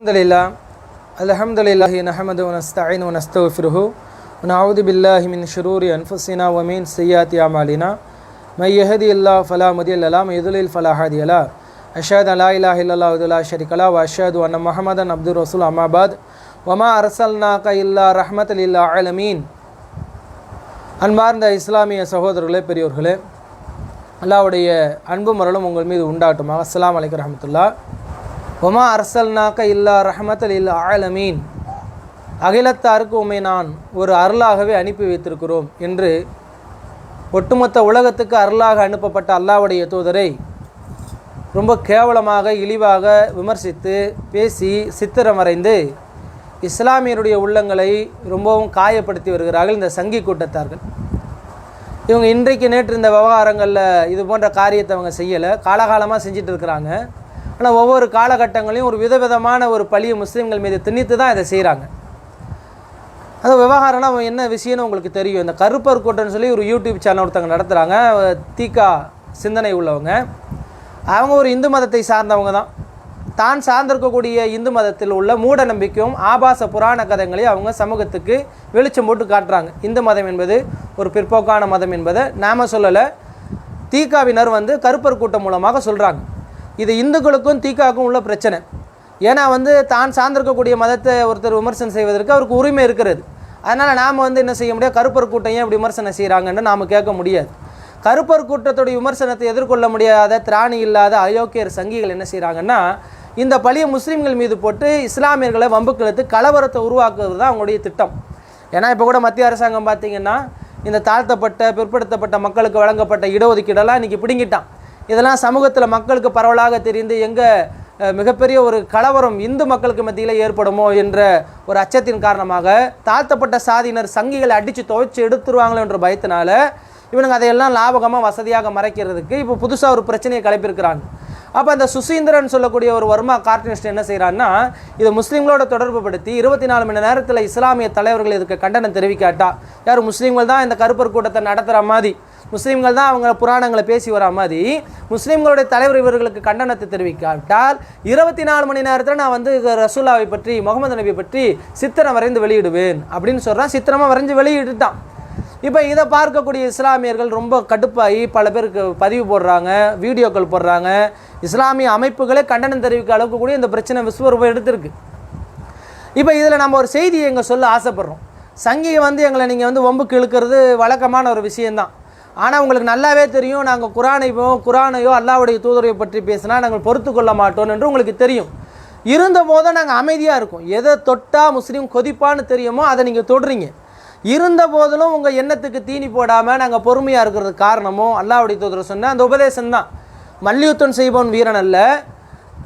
الحمد لله الحمد لله نحمده ونستعين ونستغفره ونعوذ بالله من شرور أنفسنا ومن سيئات أعمالنا من يهدي الله فلا مضل له من يضلل فلا هادي له أشهد أن لا إله إلا الله وحده لا شريك له وأشهد أن محمدا عبده ورسوله أما بعد وما أرسلناك إلا رحمة للعالمين அன்பார்ந்த இஸ்லாமிய சகோதரர்களே பெரியோர்களே அல்லாவுடைய அன்பு மரலும் உங்கள் மீது உண்டாட்டுமாக அஸ்லாம் அலைக்கு ரஹமத்துல்லா ஒமா அரசல்னாக்க இல்லா ரஹமத்தல் இல்லா ஆலமீன். அகிலத்தாருக்கு உமை நான் ஒரு அருளாகவே அனுப்பி வைத்திருக்கிறோம் என்று ஒட்டுமொத்த உலகத்துக்கு அருளாக அனுப்பப்பட்ட அல்லாவுடைய தூதரை ரொம்ப கேவலமாக இழிவாக விமர்சித்து பேசி சித்திரம் வரைந்து இஸ்லாமியருடைய உள்ளங்களை ரொம்பவும் காயப்படுத்தி வருகிறார்கள் இந்த சங்கி கூட்டத்தார்கள். இவங்க இன்றைக்கு நேற்று இந்த விவகாரங்களில் இது போன்ற காரியத்தை அவங்க செய்யலை. காலகாலமாக செஞ்சிட்டு இருக்கிறாங்க. ஆனால் ஒவ்வொரு காலகட்டங்களையும் ஒரு விதவிதமான ஒரு பழியை முஸ்லீம்கள் மீது திணித்து தான் இதை செய்கிறாங்க அது விவகாரம்னா அவன் என்ன விஷயம்னு உங்களுக்கு தெரியும். இந்த கருப்பர் கூட்டம்னு சொல்லி ஒரு யூடியூப் சேனல் ஒருத்தவங்க நடத்துகிறாங்க தீகா சிந்தனை உள்ளவங்க. அவங்க ஒரு இந்து மதத்தை சார்ந்தவங்க தான். தான் சார்ந்திருக்கக்கூடிய இந்து மதத்தில் உள்ள மூட நம்பிக்கையும் ஆபாச புராண கதைகளையும் அவங்க சமூகத்துக்கு வெளிச்சம் போட்டு காட்டுறாங்க. இந்து மதம் என்பது ஒரு பிற்போக்கான மதம் என்பதை நாம் சொல்லலை. தீகாவினர் வந்து கருப்பர் கூட்டம் மூலமாக சொல்கிறாங்க இது இந்துக்களுக்கும் தீக்காக்கும் உள்ள பிரச்சனை. ஏன்னா வந்து தான் சார்ந்திருக்கக்கூடிய மதத்தை ஒருத்தர் விமர்சனம் செய்வதற்கு அவருக்கு உரிமை இருக்கிறது. அதனால் நாம் வந்து என்ன செய்ய முடியாது? கருப்பர் கூட்டம் ஏன் இப்படி விமர்சனம் செய்கிறாங்கன்னு நாம் கேட்க முடியாது. கருப்பர் கூட்டத்துடைய விமர்சனத்தை எதிர்கொள்ள முடியாத திராணி இல்லாத அயோக்கியர் சங்கிகள் என்ன செய்கிறாங்கன்னா இந்த பழிய முஸ்லீம்கள் மீது போட்டு இஸ்லாமியர்களை வம்புக்கெழுத்து கலவரத்தை உருவாக்குறது தான் அவங்களுடைய திட்டம். ஏன்னா இப்போ கூட மத்திய அரசாங்கம் பார்த்திங்கன்னா இந்த தாழ்த்தப்பட்ட பிற்படுத்தப்பட்ட மக்களுக்கு வழங்கப்பட்ட இடஒதுக்கீடெல்லாம் இன்றைக்கி பிடுங்கிட்டான். இதெல்லாம் சமூகத்தில் மக்களுக்கு பரவலாக தெரிந்து எங்கே மிகப்பெரிய ஒரு கலவரம் இந்து மக்களுக்கு மத்தியில் ஏற்படுமோ என்ற ஒரு அச்சத்தின் காரணமாக தாழ்த்தப்பட்ட சாதியினர் சங்கிகளை அடித்து துவைச்சு எடுத்துருவாங்களோ என்ற பயத்தினால இவனுங்க அதையெல்லாம் லாபகமாக வசதியாக மறைக்கிறதுக்கு இப்போ புதுசாக ஒரு பிரச்சனையை கிளப்பியிருக்கிறாங்க. அப்போ அந்த சுசீந்திரன் சொல்லக்கூடிய ஒரு வர்மா கார்ட்டூனிஸ்ட் என்ன செய்கிறான்னா இதை முஸ்லீம்களோட தொடர்பு படுத்தி இருபத்தி நாலு மணி நேரத்தில் இஸ்லாமிய தலைவர்கள் இதுக்கு கண்டனம் தெரிவிக்காட்டா. யார் முஸ்லீம்கள் தான் இந்த கருப்பர் கூட்டத்தை நடத்துகிற மாதிரி. முஸ்லீம்கள் தான் அவங்க புராணங்களை பேசி வரா மாதிரி முஸ்லீம்களுடைய தலைவர் இவர்களுக்கு கண்டனத்தை தெரிவிக்காவிட்டால் இருபத்தி நாலு மணி நேரத்தில் நான் வந்து ரசூல்லாவை பற்றி முகமது நபி பற்றி சித்திரம் வரைந்து வெளியிடுவேன் அப்படின்னு சொல்கிறான் சித்திரமாக வரைஞ்சு வெளியிட்டுட்டான். இப்போ இதை பார்க்கக்கூடிய இஸ்லாமியர்கள் ரொம்ப கடுப்பாகி பல பேருக்கு பதிவு போடுறாங்க வீடியோக்கள் போடுறாங்க. இஸ்லாமிய அமைப்புகளே கண்டனம் தெரிவிக்க அளவுக்கு கூட இந்த பிரச்சனை விஸ்வரூபம் எடுத்திருக்கு. இப்போ இதில் நம்ம ஒரு செய்தியை எங்கள் சொல்ல ஆசைப்பட்றோம். சங்கியை வந்து எங்களை நீங்கள் வந்து வம்புக்கு இழுக்கிறது வழக்கமான ஒரு விஷயந்தான் ஆனால் உங்களுக்கு நல்லாவே தெரியும் நாங்கள் குரானையோ குரானையோ அல்லாவுடைய தூதரையை பற்றி பேசினா நாங்கள் பொறுத்து கொள்ள மாட்டோம் என்று உங்களுக்கு தெரியும். இருந்த போதும் நாங்கள் அமைதியாக இருக்கோம். எதை தொட்டால் முஸ்லீம் கொதிப்பான்னு தெரியுமோ அதை நீங்கள் தொடுறீங்க. இருந்த போதிலும் உங்கள் எண்ணத்துக்கு தீனி போடாமல் நாங்கள் பொறுமையாக இருக்கிறது காரணமும் அல்லாவுடைய தூதர் சொன்ன அந்த உபதேசம் தான். மல்யுத்தம் செய்பவன் வீரன் அல்ல.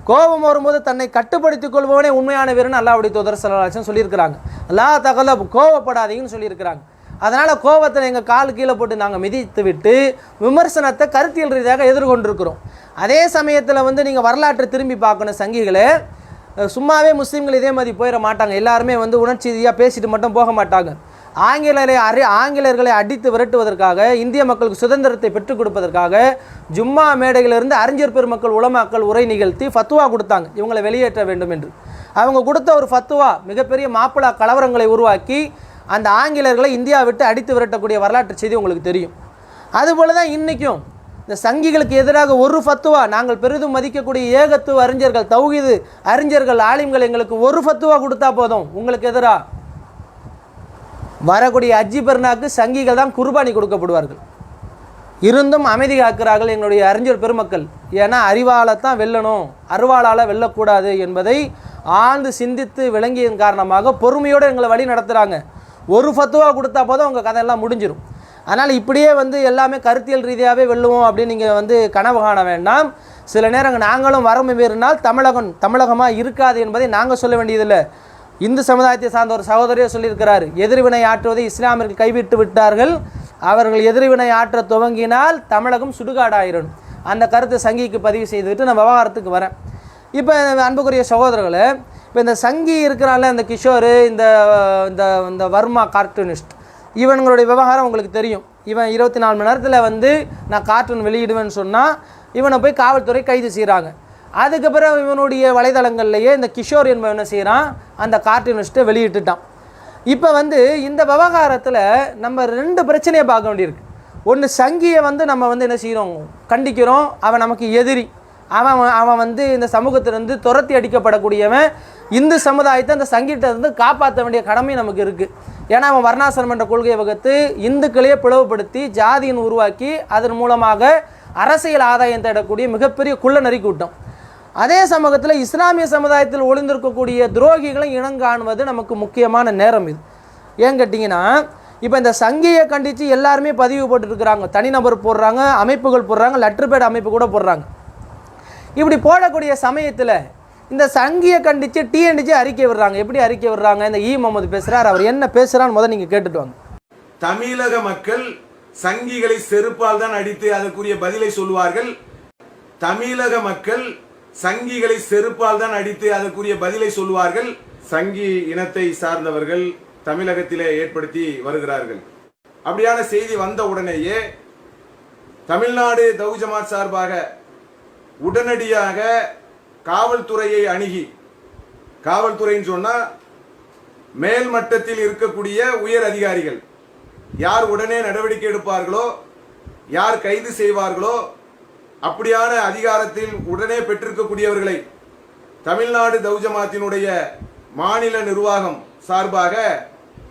கோபம் வரும்போது தன்னை கட்டுப்படுத்திக் கொள்பவனே உண்மையான வீரன் அல்லாவுடைய தூதர் சலாச்சும் சொல்லியிருக்கிறாங்க. அல்லா தகல கோவப்படாதீங்கன்னு சொல்லியிருக்கிறாங்க. அதனால் கோபத்தில் எங்கள் கால் கீழே போட்டு நாங்கள் மிதித்து விட்டு விமர்சனத்தை கருத்தியல் ரீதியாக எதிர்கொண்டிருக்கிறோம். அதே சமயத்தில் வந்து நீங்கள் வரலாற்றை திரும்பி பார்க்கணும் சங்கிகளே. சும்மாவே முஸ்லீம்கள் இதே மாதிரி போயிட மாட்டாங்க. எல்லாருமே வந்து உணர்ச்சி ரீதியாக பேசிட்டு மட்டும் போக மாட்டாங்க. ஆங்கிலரை அறி ஆங்கிலேயர்களை அடித்து விரட்டுவதற்காக இந்திய மக்களுக்கு சுதந்திரத்தை பெற்றுக் கொடுப்பதற்காக ஜும்மா மேடையிலிருந்து அறிஞர் பெருமக்கள் உலமாக்கள் உரை நிகழ்த்தி ஃபத்துவா கொடுத்தாங்க. இவங்களை வெளியேற்ற வேண்டும் என்று. அவங்க கொடுத்த ஒரு ஃபத்துவா மிகப்பெரிய மாப்பிளா கலவரங்களை உருவாக்கி அந்த ஆங்கிலேயர்களை இந்தியா விட்டு அடித்து விரட்டக்கூடிய வரலாற்று செய்தி உங்களுக்கு தெரியும். அதுபோல தான் இன்றைக்கும் இந்த சங்கிகளுக்கு எதிராக ஒரு ஃபத்துவா நாங்கள் பெரிதும் மதிக்கக்கூடிய ஏகத்துவ அறிஞர்கள் தௌகிது அறிஞர்கள் ஆலிம்கள் எங்களுக்கு ஒரு ஃபத்துவா கொடுத்தா போதும். உங்களுக்கு எதிராக வரக்கூடிய அஜி பெருநாக்கு சங்கிகள் தான் குர்பானி கொடுக்கப்படுவார்கள். இருந்தும் அமைதி காக்கிறார்கள் எங்களுடைய அறிஞர் பெருமக்கள். ஏன்னா அறிவால் தான் வெல்லணும். அருவாளால் வெல்லக்கூடாது என்பதை ஆழ்ந்து சிந்தித்து விளங்கியதன் காரணமாக பொறுமையோடு எங்களை வழி நடத்துகிறாங்க ஒரு ஃபத்துவா கொடுத்தா போதும் உங்கள் கதையெல்லாம் முடிஞ்சிடும் அதனால் இப்படியே வந்து எல்லாமே கருத்தியல் ரீதியாகவே வெல்லுவோம் அப்படின்னு நீங்கள் வந்து கனவு காண வேண்டாம். சில நேரங்கள் நாங்களும் வரம்பு மீறினால் தமிழகம் தமிழகமாக இருக்காது என்பதை நாங்கள் சொல்ல வேண்டியதில்லை. இந்து சமுதாயத்தை சார்ந்த ஒரு சகோதரியை சொல்லியிருக்கிறார். எதிர்வினை ஆற்றுவதை இஸ்லாமியர்கள் கைவிட்டு விட்டார்கள். அவர்கள் எதிர்வினை ஆற்ற துவங்கினால் தமிழகம் சுடுகாடாயிரும். அந்த கருத்தை சங்கிக்கு பதிவு செய்துவிட்டு நான் விவகாரத்துக்கு வரேன். இப்போ அன்புக்குரிய சகோதரர்களே இப்போ இந்த சங்கி இருக்கிறான்ல இந்த கிஷோர் இந்த இந்த இந்த வர்மா கார்ட்டூனிஸ்ட் இவனுங்களுடைய விவகாரம் உங்களுக்கு தெரியும். இவன் இருபத்தி நாலு மணி நேரத்தில் வந்து நான் கார்ட்டூன் வெளியிடுவேன்னு சொன்னால் இவனை போய் காவல்துறை கைது செய்கிறாங்க அதுக்கு பிறகு இவனுடைய வலைதளங்கள்லேயே இந்த கிஷோர் என்பவன் என்ன செய்கிறான் அந்த கார்ட்டூனிஸ்ட்டை வெளியிட்டுட்டான். இப்போ வந்து இந்த விவகாரத்தில் நம்ம ரெண்டு பிரச்சனையை பார்க்க வேண்டியிருக்கு. ஒன்று சங்கியை வந்து நம்ம வந்து என்ன செய்கிறோம் கண்டிக்கிறோம். அவன் நமக்கு எதிரி. அவன் அவன் வந்து இந்த சமூகத்திலிருந்து துரத்தி அடிக்கப்படக்கூடியவன். இந்து சமுதாயத்தை அந்த சங்கீட்டை வந்து காப்பாற்ற வேண்டிய கடமை நமக்கு இருக்குது ஏன்னா அவன் வர்ணாசிரமம் என்ற கொள்கையை வகுத்து இந்துக்களையே பிளவுபடுத்தி ஜாதியின் உருவாக்கி அதன் மூலமாக அரசியல் ஆதாயம் தேடக்கூடிய மிகப்பெரிய குள்ள நெறி கூட்டம் அதே சமூகத்தில் இஸ்லாமிய சமுதாயத்தில் ஒளிந்திருக்கக்கூடிய துரோகிகளை இனங்காணுவது நமக்கு முக்கியமான நேரம் இது. ஏன் கேட்டிங்கன்னா இப்போ இந்த சங்கியை கண்டித்து எல்லாருமே பதிவு போட்டுருக்குறாங்க தனிநபர் போடுறாங்க அமைப்புகள் போடுறாங்க லெட்டர் பேட் அமைப்பு கூட போடுறாங்க. இப்படி போடக்கூடிய சமயத்தில் இந்த சங்கியை கண்டித்து டிஎன்டிஜி அறிக்கை விடுறாங்க. எப்படி அறிக்கை விடுறாங்க? இந்த இ முகமது பேசுகிறார் அவர் என்ன பேசுகிறான்னு முதல் நீங்கள் கேட்டுட்டு வாங்க. தமிழக மக்கள் சங்கிகளை செருப்பால் தான் அடித்து அதற்குரிய பதிலை சொல்லுவார்கள். தமிழக மக்கள் சங்கிகளை செருப்பால் தான் அடித்து அதற்குரிய பதிலை சொல்லுவார்கள். சங்கி இனத்தை சார்ந்தவர்கள் தமிழகத்திலே ஏற்படுத்தி வருகிறார்கள். அப்படியான செய்தி வந்த உடனேயே தமிழ்நாடு தௌஜமாத் சார்பாக உடனடியாக காவல்துறையை அணுகி காவல்துறைன்னு சொன்னா மேல்மட்டத்தில் இருக்கக்கூடிய உயர் அதிகாரிகள். யார் உடனே நடவடிக்கை எடுப்பார்களோ யார் கைது செய்வார்களோ அப்படியான அதிகாரத்தில் உடனே பெற்றிருக்கக்கூடியவர்களை தமிழ்நாடு தௌஜமாத்தினுடைய மாநில நிர்வாகம் சார்பாக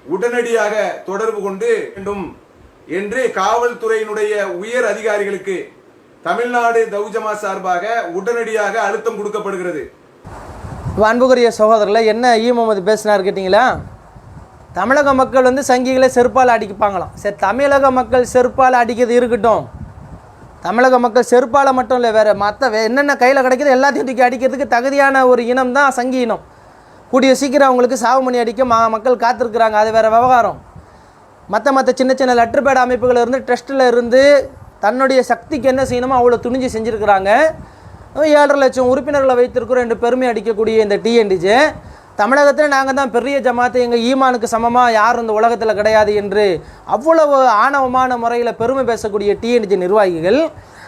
உடனடியாக தொடர்பு கொண்டு வேண்டும் என்று காவல்துறையினுடைய உயர் அதிகாரிகளுக்கு தமிழ்நாடு தௌஜமா சார்பாக உடனடியாக அழுத்தம் கொடுக்கப்படுகிறது. அன்புக்குரிய சகோதரர்களை என்ன ஈ முகமது பேசினார் கேட்டிங்களா? தமிழக மக்கள் வந்து சங்கிகளை செருப்பால் அடிப்பாங்களாம். சரி தமிழக மக்கள் செருப்பால் அடிக்கிறது இருக்கட்டும். தமிழக மக்கள் செருப்பால் மட்டும் இல்லை வேறு மற்ற வே என்னென்ன கையில் கிடைக்கிது எல்லாத்தையும் தூக்கி அடிக்கிறதுக்கு தகுதியான ஒரு இனம் தான் சங்கி இனம். கூடிய சீக்கிரம் அவங்களுக்கு சாவு மணி அடிக்க மா மக்கள் காத்திருக்கிறாங்க. அது வேறு விவகாரம். மற்ற மற்ற சின்ன சின்ன லெட்டர் பேட் அமைப்புகளில் இருந்து ட்ரஸ்ட்டில் இருந்து தன்னுடைய சக்திக்கு என்ன செய்யணுமோ அவ்வளோ துணிஞ்சு செஞ்சுருக்கிறாங்க. ஏழரை லட்சம் உறுப்பினர்களை வைத்திருக்கிறோம் என்று பெருமை அடிக்கக்கூடிய இந்த டிஎன்டிஜே தமிழகத்தில் நாங்கள் தான் பெரிய ஜமாத்து எங்கள் ஈமானுக்கு சமமாக யாரும் இந்த உலகத்தில் கிடையாது என்று அவ்வளவு ஆணவமான முறையில் பெருமை பேசக்கூடிய டிஎன்டிஜே நிர்வாகிகள்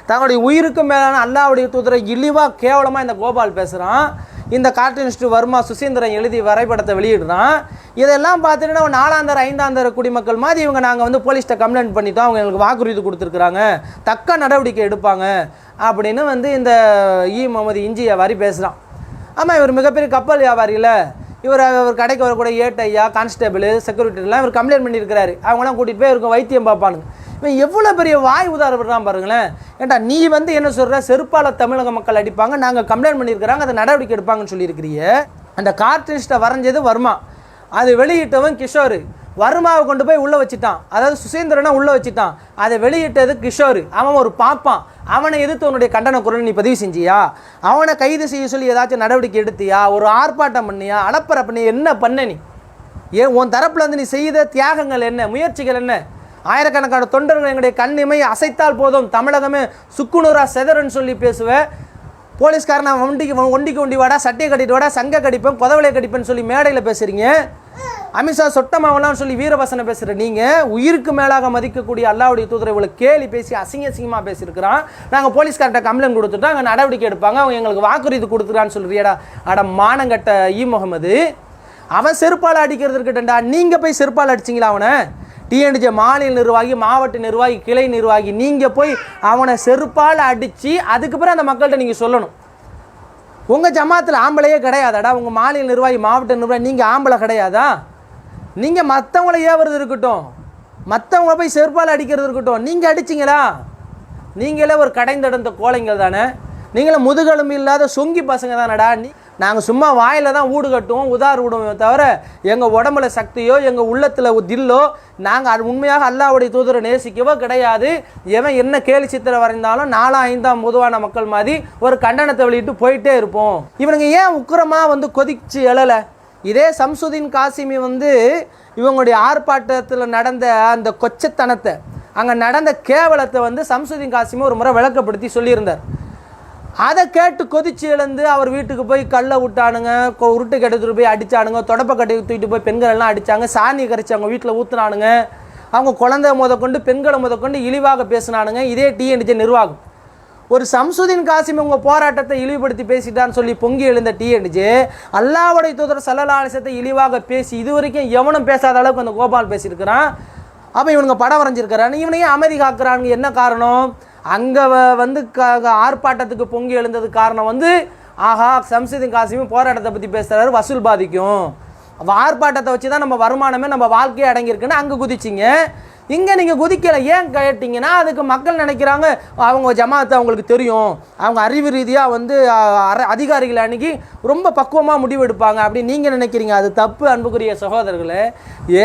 தங்களுடைய உயிருக்கு மேலான அல்லாவுடைய தூதரை இழிவாக கேவலமாக இந்த கோபால் பேசுகிறான் இந்த கார்ட்டூனிஸ்ட் வர்மா சுசீந்திரன் எழுதி வரைபடத்தை வெளியிடுறான். இதெல்லாம் பார்த்துட்டு நாலாந்தர ஐந்தாந்தர குடிமக்கள் மாதிரி இவங்க நாங்கள் வந்து போலீஸ்கிட்ட கம்ப்ளைண்ட் பண்ணிட்டோம். அவங்க எங்களுக்கு வாக்குறுதி கொடுத்துருக்குறாங்க. தக்க நடவடிக்கை எடுப்பாங்க அப்படின்னு வந்து இந்த இ. முகமது இஞ்சி வியாபாரி பேசுகிறான் ஆமாம் இவர் மிகப்பெரிய கப்பல் வியாபாரியில். இவர் அவர் கடைக்கு வரக்கூடிய ஏட்டையா கான்ஸ்டபிள் செக்யூரிட்டிலாம் இவர் கம்ப்ளைண்ட் பண்ணியிருக்கிறாரு. அவங்களாம் கூட்டிகிட்டு போய் இவருக்கு வைத்தியம் பார்ப்பானுங்க. இவன் எவ்வளோ பெரிய வாய் உதாரணம் பாருங்களேன். ஏண்டா நீ வந்து என்ன சொல்கிற செருப்பால தமிழக மக்கள் அடிப்பாங்க நாங்கள் கம்ப்ளைண்ட் பண்ணியிருக்கிறாங்க அதை நடவடிக்கை எடுப்பாங்கன்னு சொல்லியிருக்கிறிய அந்த கார்டிஸ்ட்டை வரைஞ்சது வர்மா. அது வெளியிட்டவன் கிஷோர். வர்மாவை கொண்டு போய் உள்ளே வச்சுட்டான். அதாவது சுசேந்திரனை உள்ளே வச்சுட்டான். அதை வெளியிட்டது கிஷோர். அவன் ஒரு பாப்பான். அவனை எதிர்த்து உன்னுடைய கண்டன குரல் நீ பதிவு செஞ்சியா? அவனை கைது செய்ய சொல்லி ஏதாச்சும் நடவடிக்கை எடுத்தியா? ஒரு ஆர்ப்பாட்டம் பண்ணியா? அலப்பறை பண்ணி என்ன பண்ண நீ? ஏன் உன் தரப்புலேருந்து நீ செய்த தியாகங்கள் என்ன? முயற்சிகள் என்ன? ஆயிரக்கணக்கான தொண்டர்கள் எங்களுடைய கண்ணிமை அசைத்தால் போதும். தமிழகமே சுக்குநூறாக செதறன்னு சொல்லி பேசுவேன் போலீஸ்காரன் நான் வண்டிக்கு ஒண்டிக்கு ஒண்டி வாடா சட்டையை கட்டிட்டு வாடா சங்க கடிப்பேன் குதவலையை கடிப்பேன்னு சொல்லி மேடையில் பேசுகிறீங்க அமித்ஷா சொட்டமாவெல்லாம் சொல்லி வீரவசனம் பேசுகிற நீங்கள் உயிருக்கு மேலாக மதிக்கக்கூடிய அல்லாவுடைய தூதரை இவ்வளோ கேலி பேசி அசிங்க அசிங்கமாக பேசியிருக்கிறான். நாங்கள் போலீஸ்கார்ட்ட கம்ப்ளைண்ட் கொடுத்துட்டோம் அங்கே நடவடிக்கை எடுப்பாங்க அவங்க எங்களுக்கு வாக்குறுதி கொடுத்துருக்கான்னு சொல்கிறியடா அட மானங்கட்ட இ முகமது. அவன் செருப்பால் அடிக்கிறது இருக்கட்டா நீங்கள் போய் செருப்பால் அடிச்சிங்களா அவனை? டிஎன்ஜே மாநில நிர்வாகி மாவட்ட நிர்வாகி கிளை நிர்வாகி நீங்கள் போய் அவனை செருப்பால் அடித்து அதுக்கு பிறகு அந்த மக்கள்கிட்ட நீங்கள் சொல்லணும். உங்கள் ஜமாத்தில் ஆம்பளையே கிடையாதாடா? உங்கள் மாநில நிர்வாகி மாவட்ட நிர்வாகி நீங்கள் ஆம்பளை கிடையாதா? நீங்கள் மற்றவங்கள ஏவுறது இருக்கட்டும். மற்றவங்கள போய் செருப்பால் அடிக்கிறது இருக்கட்டும். நீங்கள் அடிச்சிங்களா? நீங்களே ஒரு கடைந்தடந்த கோழைங்கள் தானே நீங்களும் முதுகெலும்பு இல்லாத சொங்கி பசங்க தானடா நீ நாங்கள் சும்மா வாயில் தான் ஊடு கட்டுவோம் உதார் விடுவோம் தவிர எங்கள் உடம்புல சக்தியோ எங்கள் உள்ளத்தில் தில்லோ நாங்கள் அது உண்மையாக அல்லாவுடைய தூதரை நேசிக்கவோ கிடையாது. எவன் என்ன கேலி சித்திரை வரைந்தாலும் நாலாம் ஐந்தாம் பொதுவான மக்கள் மாதிரி ஒரு கண்டனத்தை வெளியிட்டு போயிட்டே இருப்போம். இவனுங்க ஏன் உக்கிரமாக வந்து கொதிச்சு எழலை? இதே சம்சுதீன் காசிமி வந்து இவங்களுடைய ஆர்ப்பாட்டத்தில் நடந்த அந்த கொச்சத்தனத்தை அங்கே நடந்த கேவலத்தை வந்து சம்சுதீன் காசிமி ஒரு முறை விளக்கப்படுத்தி சொல்லியிருந்தார். அதை கேட்டு கொதிச்சு எழுந்து அவர் வீட்டுக்கு போய் கல்லை விட்டானுங்க கொ- உருட்டு கெடுத்துட்டு போய் அடித்தானுங்க தொடப்ப கட்டி தூக்கிட்டு போய் பெண்கள் எல்லாம் அடித்தாங்க சாணி கரைச்சி அவங்க வீட்டில் ஊற்றுனானுங்க அவங்க குழந்தை முத கொண்டு பெண்களை முத கொண்டு இழிவாக பேசினானுங்க. இதே டிஎன்டிஜே நிர்வாகம். ஒரு சம்சுதீன் காசிம் உங்க போராட்டத்தை இழிவுபடுத்தி பேசிட்டான்னு சொல்லி பொங்கி எழுந்த டிஎன்ஜே அல்லாவுடைய தூதர் சல்லலாலிசத்தை இழிவாக பேசி இது வரைக்கும் எவனும் பேசாத அளவுக்கு அந்த கோபால் பேசியிருக்கிறான். அப்போ இவனுங்க படம் வரைஞ்சிருக்கிறான். இவனையும் அமைதி காக்குறானுங்க. என்ன காரணம்? அங்கே வந்து க ஆர்ப்பாட்டத்துக்கு பொங்கி எழுந்தது காரணம் வந்து ஆஹா சம்சுதீன் காசியும் போராட்டத்தை பற்றி பேசுகிறாரு வசூல் பாதிக்கும். ஆர்ப்பாட்டத்தை வச்சு தான் நம்ம வருமானமே நம்ம வாழ்க்கையே அடங்கியிருக்குன்னு அங்கே குதிச்சிங்க. இங்கே நீங்கள் குதிக்கலை ஏன் கேட்டிங்கன்னா அதுக்கு மக்கள் நினைக்கிறாங்க அவங்க ஜமாத்து அவங்களுக்கு தெரியும். அவங்க அறிவு ரீதியாக வந்து அதிகாரிகள் அதிகாரிகளை அன்னைக்கு ரொம்ப பக்குவமாக முடிவெடுப்பாங்க அப்படின்னு நீங்கள் நினைக்கிறீங்க. அது தப்பு அன்புக்குரிய சகோதரர்களே.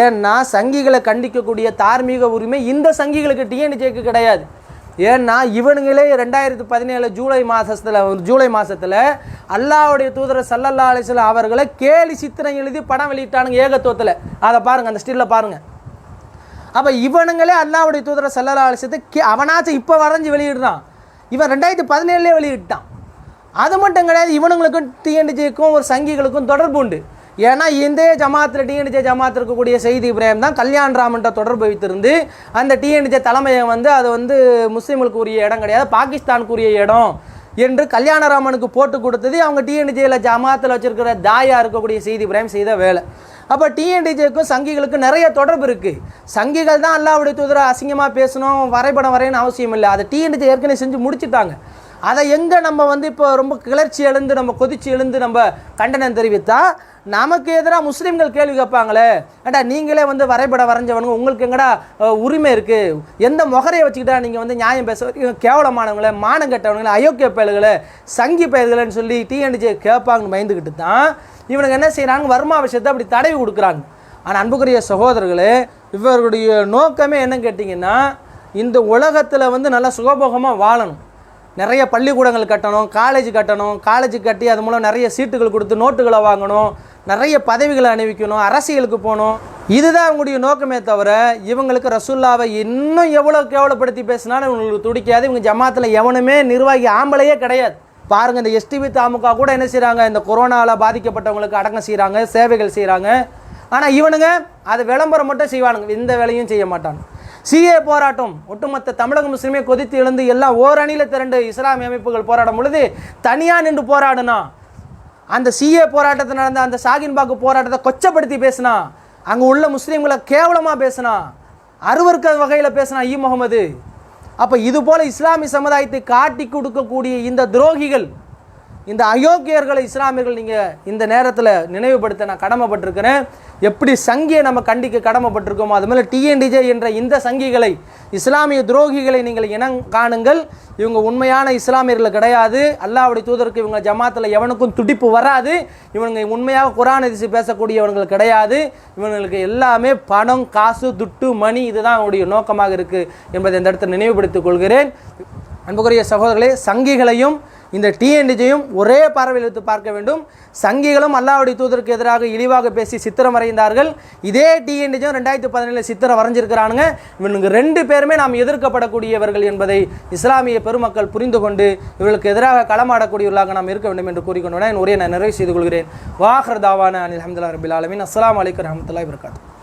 ஏன்னா சங்கிகளை கண்டிக்கக்கூடிய தார்மீக உரிமை இந்த சங்கிகளுக்கு டிஎன்ஜேக்கு கிடையாது. ஏன்னா இவனுங்களே ரெண்டாயிரத்து பதினேழு ஜூலை மாதத்தில் ஜூலை மாதத்தில் அல்லாவுடைய தூதர் சல்லல்லா அலிஸ்லாம் அவர்களை கேலி சித்திரம் எழுதி படம் வெளியிட்டானுங்க ஏகத்துவத்தில். அதை பாருங்கள் அந்த ஸ்டில்ல பாருங்கள் அப்போ இவனுங்களே அல்லாவுடைய தூதரை சல்லல்லா அலிசத்தை கே அவனாச்சும் இப்போ வரைஞ்சி வெளியிடுறான். இவன் ரெண்டாயிரத்தி பதினேழுலேயே வெளியிட்டான். அது மட்டும் கிடையாது இவனுங்களுக்கும் டிஎன்டிஜிக்கும் ஒரு சங்கிகளுக்கும் தொடர்பு உண்டு. ஏன்னா இந்திய ஜமாத்தில் டிஎன்ஜே ஜமாத்தில் இருக்கக்கூடிய செய்தி இப்ராஹிம் தான் கல்யாண் ராமன்ட்ட தொடர்பு வைத்திருந்து அந்த டிஎன்டிஜே தலைமையை வந்து அது வந்து முஸ்லீம்களுக்கு உரிய இடம் கிடையாது பாகிஸ்தானுக்கு உரிய இடம் என்று கல்யாணராமனுக்கு போட்டு கொடுத்தது அவங்க டிஎன்டிஜேயில் ஜமாத்தில் வச்சுருக்கிற தாயாக இருக்கக்கூடிய செய்தி இப்ராஹிம் செய்த வேலை. அப்போ டிஎன்டிஜேக்கும் சங்கிகளுக்கும் நிறைய தொடர்பு இருக்குது சங்கிகள் தான் அல்லாவுடைய தூதரை அசிங்கமாக பேசணும் வரைபடம் வரையணும்னு அவசியம் இல்லை. அதை டிஎன்டிஜே ஏற்கனவே செஞ்சு முடிச்சிட்டாங்க. அதை எங்கே நம்ம வந்து இப்போ ரொம்ப கிளர்ச்சி எழுந்து நம்ம கொதிச்சு எழுந்து நம்ம கண்டனம் தெரிவித்தா நமக்கு எதிராக முஸ்லீம்கள் கேள்வி கேட்பாங்களே. ஏண்டா நீங்களே வந்து வரைபடம் வரைஞ்சவனுங்க உங்களுக்கு எங்கடா உரிமை இருக்குது எந்த முகரையை வச்சுக்கிட்டா நீங்கள் வந்து நியாயம் பேச வரைக்கும் கேவலமானவங்களே மானம் கெட்டவங்களே அயோக்கிய பயல்களே சங்கி பயல்களேன்னு சொல்லி டிஎன்டிஜே கேட்பாங்கன்னு பயந்துக்கிட்டு தான் இவனுக்கு என்ன செய்கிறாங்க வருமா விஷயத்தை அப்படி தடவி கொடுக்குறாங்க. ஆனால் அன்புக்குரிய சகோதரர்களே இவர்களுடைய நோக்கமே என்னன்னு கேட்டிங்கன்னா இந்த உலகத்தில் வந்து நல்லா சுகபோகமாக வாழணும். நிறைய பள்ளிக்கூடங்கள் கட்டணும் காலேஜ் கட்டணும் காலேஜ் கட்டி அது மூலம் நிறைய சீட்டுகள் கொடுத்து நோட்டுகளை வாங்கணும் நிறைய பதவிகளை அணிவிக்கணும் அரசியலுக்கு போகணும். இதுதான் அவங்களுடைய நோக்கமே தவிர இவங்களுக்கு ரசுல்லாவை இன்னும் எவ்வளோ கேவலப்படுத்தி பேசினாலும் இவங்களுக்கு துடிக்காது. இவங்க ஜமாத்தில் எவனுமே நிர்வாகி ஆம்பளையே கிடையாது. பாருங்க இந்த எஸ்டிவி தாமுக கூட என்ன செய்கிறாங்க இந்த கொரோனாவில் பாதிக்கப்பட்டவங்களுக்கு அடக்கம் செய்கிறாங்க சேவைகள் செய்கிறாங்க ஆனால் இவனுங்க அதை விளம்பரம் மட்டும் செய்வானுங்க. எந்த வேலையும் செய்ய மாட்டானு சிஏ போராட்டம். ஒட்டுமொத்த தமிழக முஸ்லீமே கொதித்து எழுந்து எல்லாம் ஓரணியில் திரண்டு இஸ்லாமிய அமைப்புகள் போராடும் பொழுது தனியாக நின்று போராடுனா அந்த சிஏ போராட்டத்தை நடந்த அந்த சாகின்பாக்கு போராட்டத்தை கொச்சப்படுத்தி பேசினா அங்கே உள்ள முஸ்லீம்களை கேவலமாக பேசினா அருவருக்க வகையில் பேசினா இ முகமது. அப்போ இதுபோல் இஸ்லாமிய சமுதாயத்தை காட்டி கொடுக்கக்கூடிய இந்த துரோகிகள் இந்த அயோக்கியர்களை இஸ்லாமியர்கள் நீங்கள் இந்த நேரத்தில் நினைவுபடுத்த நான் கடமைப்பட்டிருக்கிறேன். எப்படி சங்கியை நம்ம கண்டிக்க கடமைப்பட்டிருக்கோமோ அது மேலே டிஎன்டிஜே என்ற இந்த சங்கிகளை இஸ்லாமிய துரோகிகளை நீங்கள் இனம் காணுங்கள். இவங்க உண்மையான இஸ்லாமியர்கள் கிடையாது. அல்லாஹ்வுடைய தூதருக்கு இவங்க ஜமாத்தில் எவனுக்கும் துடிப்பு வராது. இவனுங்க உண்மையாக குரான் எதிர்த்து பேசக்கூடியவர்கள் கிடையாது. இவங்களுக்கு எல்லாமே பணம் காசு துட்டு மணி இதுதான் அவனுடைய நோக்கமாக இருக்குது என்பதை இந்த இடத்தை நினைவுபடுத்திக் கொள்கிறேன். அன்புக்குரிய சகோதரர்களே சங்கிகளையும் இந்த டிஎன்டிஜையும் ஒரே பார்வையில் எடுத்து பார்க்க வேண்டும். சங்கிகளும் அல்லாவுடைய தூதருக்கு எதிராக இழிவாக பேசி சித்திரம் வரைந்தார்கள். இதே டிஎன்டிஜும் ரெண்டாயிரத்தி பதினேழு சித்திரம் வரைஞ்சிருக்கிறானுங்க. இவனுங்க ரெண்டு பேருமே நாம் எதிர்க்கப்படக்கூடியவர்கள் என்பதை இஸ்லாமிய பெருமக்கள் புரிந்து கொண்டு இவர்களுக்கு எதிராக களமாடக்கூடியவர்களாக நாம் இருக்க வேண்டும் என்று கூறிக்கொண்டு என் உரையை நான் நிறைவு செய்து கொள்கிறேன். வாஹர் தாவான அனில் அஹமதுல்லா ரபில் ஆலமின். அஸ்லாம் அலைக்கும் ரஹமத்துல்லாஹி வரகாத்து